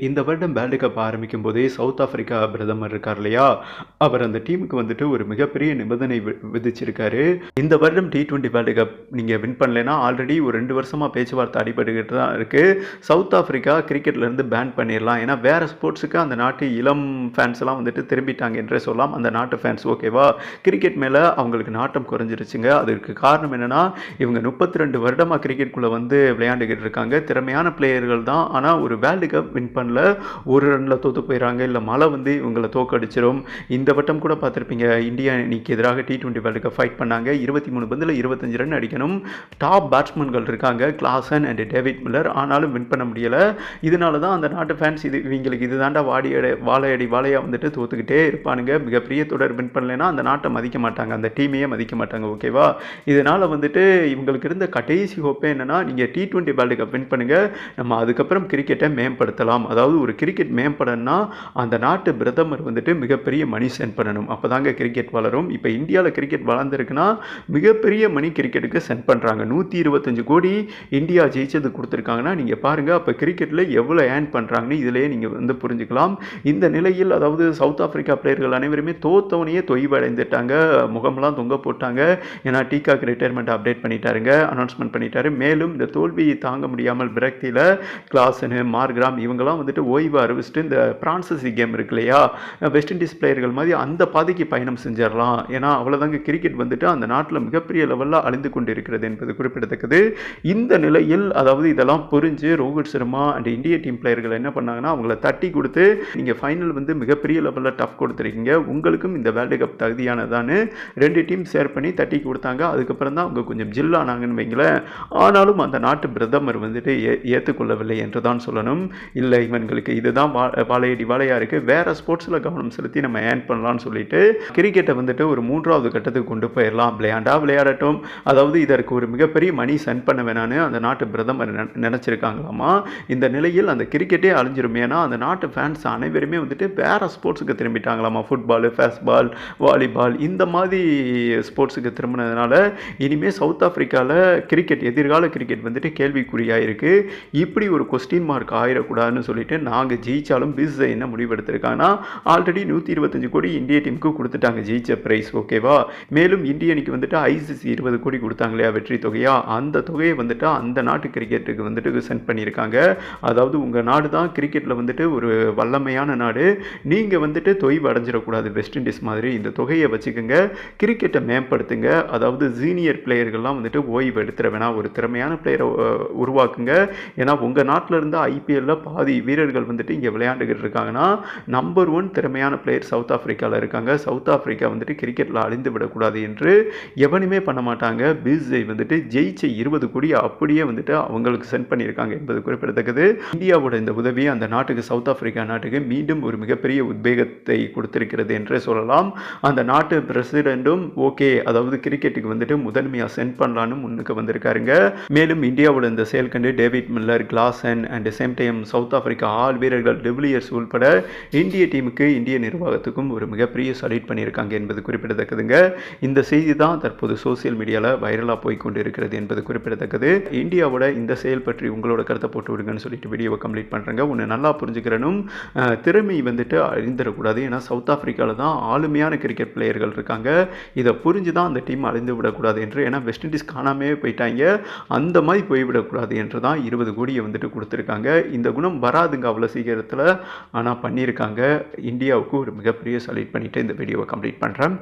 இந்த வருடம் world cup ஆரம்பிக்கும் போதே சவுத் ஆப்பிரிக்கா பிரதமர் இருக்கார் இல்லையா? அவர் அந்த டீமுக்கு வந்துட்டு ஒரு மிகப்பெரிய நிபந்தனை வி- விதிச்சிருக்காரு. இந்த வருடம் டி டுவெண்ட்டி வேர்ல்டு கப் நீங்கள் வின் பண்ணலைன்னா ஆல்ரெடி ஒரு ரெண்டு வருஷமாக பேச்சுவார்த்தை அடிபட்டுக்கிட்டு தான் இருக்குது சவுத் ஆப்பிரிக்கா கிரிக்கெட்லேருந்து பேன் பண்ணிடலாம். ஏன்னா வேறு ஸ்போர்ட்ஸுக்கு அந்த நாட்டு இளம் ஃபேன்ஸ் எல்லாம் வந்துட்டு திரும்பிட்டாங்க என்றே சொல்லலாம். அந்த நாட்டு ஃபேன்ஸ் ஓகேவா கிரிக்கெட் மேலே அவங்களுக்கு நாட்டம் குறைஞ்சிருச்சுங்க. அதற்கு காரணம் என்னென்னா இவங்க முப்பத்தி ரெண்டு வருடமாக கிரிக்கெட்டுக்குள்ளே வந்து விளையாண்டுக்கிட்டு இருக்காங்க. திறமையான பிளேயர்கள் தான். ஆனால் ஒரு வேர்ல்டு கப் வின் பண்ணல ஒரு ரனில் தோற்று போயிடறாங்க இல்லை மழை வந்து இவங்களை தோக்கடிச்சிடும் இந்த வட்டம் கூட பார்த்துருப்பீங்க இந்தியா அணிக்கு எதிராக T twenty world cup fight பண்ணாங்க. இருபத்தி மூணு பந்தில் இருபத்தஞ்சு ரன் அடிக்கணும். டாப் பேட்ஸ்மேன்கள் இருக்காங்க கிளாசன் அண்ட் டேவிட் மில்லர் ஆனாலும் வின் பண்ண முடியலை. இதனால தான் அந்த நாட்டு ஃபேன்ஸ் இது இவங்களுக்கு இது தாண்டா வாடியடை வாழையடி வாழையாக வந்துட்டு தோத்துக்கிட்டே இருப்பானுங்க. மிகப்பெரிய தொடர் வின் பண்ணலைன்னா அந்த நாட்டை மதிக்க மாட்டாங்க. அந்த டீமையே மதிக்க மாட்டாங்க ஓகேவா இதனால் வந்துட்டு இவங்களுக்கு இருந்த கடைசி ஹோப்பே என்னென்னா நீங்கள் T twenty world cup win பண்ணுங்கள் நம்ம அதுக்கப்புறம் கிரிக்கெட்டை மேம்படுத்தலாம். அதாவது ஒரு கிரிக்கெட் மேம்படணும்னா அந்த நாட்டு பிரதமர் வந்துட்டு மிகப்பெரிய மணி சென்ட் பண்ணணும். அப்போ தாங்க கிரிக்கெட் வளரும். இப்போ இந்தியாவில் கிரிக்கெட் வளர்ந்துருக்குன்னா மிகப்பெரிய மணி கிரிக்கெட்டுக்கு சென்ட் பண்ணுறாங்க நூற்றி இருபத்தஞ்சு கோடி இந்தியா ஜெயிச்சது கொடுத்துருக்காங்கன்னா நீங்கள் பாருங்கள் அப்போ கிரிக்கெட்டில் எவ்வளோ ஏர்ன் பண்ணுறாங்கன்னு இதிலேயே நீங்கள் வந்து புரிஞ்சுக்கலாம். இந்த நிலையில் அதாவது சவுத் ஆஃப்ரிக்கா பிளேயர்கள் அனைவருமே தோத்தவனையே தொய்வடைந்துட்டாங்க. முகமெல்லாம் தொங்க போட்டாங்க. ஏன்னா டீகாக்கு ரிட்டையர்மெண்ட் அப்டேட் பண்ணிட்டாருங்க. அனௌன்ஸ்மெண்ட் பண்ணிட்டாரு. மேலும் இந்த தோல்வியை தாங்க முடியாமல் விரக்தியில் கிளாஸனு மார்கிராம் இவங்கெல்லாம் வந்துட்டு ஓய்வு அறிவிச்சிட்டு இந்த பிரான்சஸி கேம் இருக்கு இல்லையா? வெஸ்ட் இண்டீஸ் பிளேயர்கள் மாதிரி அந்த பாதைக்கு பயணம் செஞ்சிடலாம். ஏன்னா அவ்வளோதாங்க கிரிக்கெட் வந்துட்டு அந்த நாட்டில் மிகப்பெரிய லெவலில் அழிந்து கொண்டு இருக்கிறது என்பது குறிப்பிடத்தக்கது. இந்த நிலையில் அதாவது இதெல்லாம் புரிஞ்சு ரோஹித் சர்மா அண்ட் இந்திய டீம் பிளேயர்கள் என்ன பண்ணாங்கன்னா அவங்கள தட்டி கொடுத்து நீங்கள் ஃபைனல் வந்து மிகப்பெரிய லெவலில் டஃப் கொடுத்துருக்கீங்க. உங்களுக்கும் இந்த வேர்ல்டு கப் தகுதியானதான்னு ரெண்டு டீம் ஷேர் பண்ணி தட்டி கொடுத்தாங்க. அதுக்கப்புறம் தான் அவங்க கொஞ்சம் ஜில் ஆனாங்கன்னு வைங்களேன். ஆனாலும் அந்த நாட்டு பிரதமர் வந்துட்டு ஏ ஏற்றுக்கொள்ளவில்லை என்று தான் சொல்லணும். இல்லை பேட்ஸ்மேன்களுக்கு இதுதான் வா வாழையடி வாழையாக இருக்குது வேறு ஸ்போர்ட்ஸில் கவனம் செலுத்தி நம்ம ஏர்ன் பண்ணலாம்னு சொல்லிட்டு கிரிக்கெட்டை வந்துட்டு ஒரு மூன்றாவது கட்டத்துக்கு கொண்டு போயிடலாம் விளையாண்டா விளையாடட்டும். அதாவது இதற்கு ஒரு மிகப்பெரிய மணி சென்ட் பண்ண வேணான்னு அந்த நாட்டு பிரதமர் நினச்சிருக்காங்களாமா? இந்த நிலையில் அந்த கிரிக்கெட்டே அழிஞ்சிரும். ஏன்னா அந்த நாட்டு ஃபேன்ஸ் அனைவருமே வந்துட்டு வேறு ஸ்போர்ட்ஸுக்கு திரும்பிட்டாங்களாமா? ஃபுட்பால் ஃபேஸ்பால் வாலிபால் இந்த மாதிரி ஸ்போர்ட்ஸுக்கு திரும்பினதுனால இனிமேல் சவுத் ஆஃப்ரிக்காவில் கிரிக்கெட் எதிர்கால கிரிக்கெட் வந்துட்டு கேள்விக்குறியாக இருக்குது இப்படி ஒரு கொஸ்டின் மார்க் ஆயிடக்கூடாதுன்னு சொல்லிட்டு நாங்கள் ஜெயித்தாலும் பிஸ் என்ன முடிவெடுத்திருக்காங்கன்னா ஆல்ரெடி நூற்றி இருபத்தஞ்சு கோடி இந்திய டீமுக்கு கொடுத்துட்டாங்க ஜெயிச்ச ப்ரைஸ் ஓகேவா மேலும் இந்திய அணிக்கு வந்துட்டு ஐசிசி இருபது கோடி கொடுத்தாங்க இல்லையா வெற்றி தொகையா? அந்த தொகையை வந்துட்டு அந்த நாட்டு கிரிக்கெட்டுக்கு வந்துட்டு சென்ட் பண்ணியிருக்காங்க. அதாவது உங்கள் நாடு தான் கிரிக்கெட்டில் வந்துட்டு ஒரு வல்லமையான நாடு. நீங்கள் வந்துட்டு தொய்வு அடைஞ்சிடக்கூடாது வெஸ்ட் இண்டீஸ் மாதிரி. இந்த தொகையை வச்சுக்கோங்க. கிரிக்கெட்டை மேம்படுத்துங்க. அதாவது சீனியர் பிளேயர்கள்லாம் வந்துட்டு ஓய்வு எடுத்துட வேணாம். ஒரு திறமையான பிளேயரை உருவாக்குங்க. ஏன்னா உங்கள் நாட்டில் இருந்து ஐபிஎல்லில் பாதி வீரர்கள் வந்துட்டு இங்கே விளையாண்டுக்கிட்டு இருக்காங்கன்னா நம்பர் ஒன் திறமையான பிளேயர் சவுத் ஆஃப்ரிக்காவில் இருக்காங்க. சவுத் ஆஃப்ரிக்கா வந்துட்டு கிரிக்கெட்டில் அழிந்து விடக்கூடாது என்று எவனுமே பண்ண மாட்டாங்க. பிஸ்ஐ வந்துட்டு ஜெயிச்ச இருபது கோடி அப்படியே வந்துட்டு அவங்களுக்கு சென்ட் பண்ணியிருக்காங்க என்பது குறிப்பிடத்தக்கது. இந்தியாவோட இந்த உதவி அந்த நாட்டுக்கு சவுத் ஆஃப்ரிக்கா நாட்டுக்கு மீண்டும் ஒரு மிகப்பெரிய உத்வேகத்தை கொடுத்திருக்கிறது என்றே சொல்லலாம். அந்த நாட்டு பிரசிடென்ட்டும் ஓகே அதாவது கிரிக்கெட்டுக்கு வந்துட்டு முதன்மையாக சென்ட் பண்ணலான்னு முன்னுக்கு வந்திருக்காருங்க. மேலும் இந்தியாவோட இந்த செயல் கண்டு David Miller Klaasen and same time South Africa Africa all வீரர்கள் டெவிலியர்ஸ் உள்பட இந்திய டீமுக்கு இந்திய நிர்வாகத்துக்கும் ஒரு மிகப்பெரிய சல்யூட் பண்ணியிருக்காங்க என்பது குறிப்பிடத்தக்கதுங்க. இந்த செய்தி தான் தற்போது சோசியல் மீடியாவில் வைரலாக போய் கொண்டு இருக்கிறது என்பது குறிப்பிடத்தக்கது. இந்தியாவோட இந்த செயல் பற்றி உங்களோட கருத்தை போட்டு விடுங்கன்னு சொல்லிட்டு வீடியோவை கம்ப்ளீட் பண்ணுறேங்க ஒன்று நல்லா புரிஞ்சுக்கிறனும். திறமை வந்துட்டு அழிந்துடக்கூடாது. ஏன்னா சவுத் ஆஃப்ரிக்காவில் தான் ஆளுமையான கிரிக்கெட் பிளேயர்கள் இருக்காங்க. இதை புரிஞ்சு தான் அந்த டீம் அழிந்து விடக்கூடாது என்று. ஏன்னா வெஸ்ட் இண்டீஸ் காணாமே போயிட்டாங்க. அந்த மாதிரி போய்விடக்கூடாது என்று தான் இருபது கோடியை வந்துட்டு கொடுத்துருக்காங்க. இந்த குணம் வராதுங்க அவ்வளோ சீக்கிரத்தில். ஆனால் பண்ணியிருக்காங்க. இந்தியாவுக்கு ஒரு மிகப்பெரிய சல்யூட் பண்ணிவிட்டு இந்த வீடியோவை கம்ப்ளீட் பண்ணுறேன்